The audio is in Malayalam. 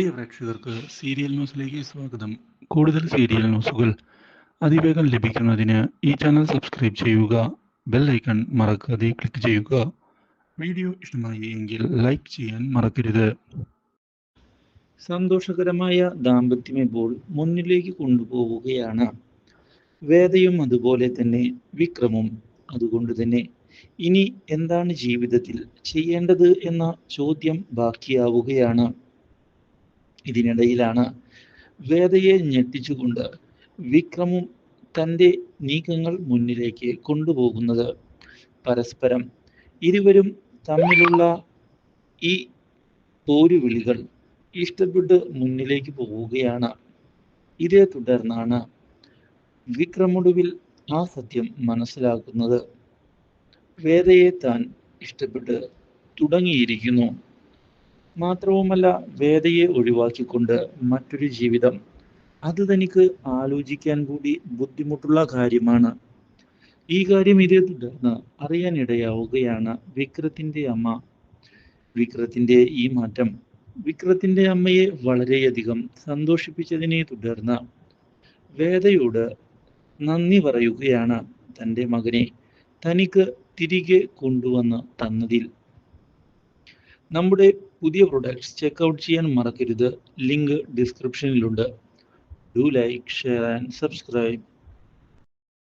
പ്രിയ പ്രേക്ഷകർക്ക് സീരിയൽ ന്യൂസിലേക്ക് സ്വാഗതം. കൂടുതൽ സീരിയൽ ന്യൂസുകൾ അതിവേഗം ലഭിക്കുന്നതിന് ഈ ചാനൽ സബ്സ്ക്രൈബ് ചെയ്യുക ബെൽ ഐക്കൺ മറക്കാതെ ക്ലിക്ക് ചെയ്യുക. വീഡിയോ ഇഷ്ടമായി എങ്കിൽ ലൈക്ക് ചെയ്യാൻ മറക്കരുത്. സന്തോഷകരമായ ദാമ്പത്യം ഇപ്പോൾ മുന്നിലേക്ക് കൊണ്ടുപോവുകയാണ്. വേദയും അതുപോലെ തന്നെ വിക്രമും. അതുകൊണ്ട് തന്നെ ഇനി എന്താണ് ജീവിതത്തിൽ ചെയ്യേണ്ടത് എന്ന ചോദ്യം ബാക്കിയാവുകയാണ്. ഇതിനിടയിലാണ് വേദയെ ഞെട്ടിച്ചുകൊണ്ട് വിക്രമും തന്റെ നീക്കങ്ങൾ മുന്നിലേക്ക് കൊണ്ടുപോകുന്നത്. പരസ്പരം ഇരുവരും തമ്മിലുള്ള ഈ പോരുവിളികൾ ഇഷ്ടപ്പെട്ട് മുന്നിലേക്ക് പോവുകയാണ് ഇതേ തുടർന്നാണ് വിക്രമൊടുവിൽ ആ സത്യം മനസ്സിലാക്കുന്നത് വേദയെ താൻ ഇഷ്ടപ്പെട്ട് തുടങ്ങിയിരിക്കുന്നു. മാത്രവുമല്ല വേദയെ ഒഴിവാക്കിക്കൊണ്ട് മറ്റൊരു ജീവിതം. അത് തനിക്ക് ആലോചിക്കാൻ കൂടി ബുദ്ധിമുട്ടുള്ള കാര്യമാണ്. ഈ കാര്യം ഇതേ തുടർന്ന് അറിയാനിടയാവുകയാണ് വിക്രത്തിന്റെ അമ്മ. വിക്രത്തിന്റെ ഈ മാറ്റം വിക്രത്തിന്റെ അമ്മയെ വളരെയധികം സന്തോഷിപ്പിച്ചതിനെ തുടർന്ന് വേദയോട് നന്ദി പറയുകയാണ് തന്റെ മകനെ. തനിക്ക് തിരികെ കൊണ്ടുവന്ന് തന്നതിൽ നമ്മുടെ പുതിയ പ്രൊഡക്ട്സ് ചെക്കൗട്ട് ചെയ്യാൻ മറക്കരുത്. Link ഡിസ്ക്രിപ്ഷനിലുണ്ട് do like share and subscribe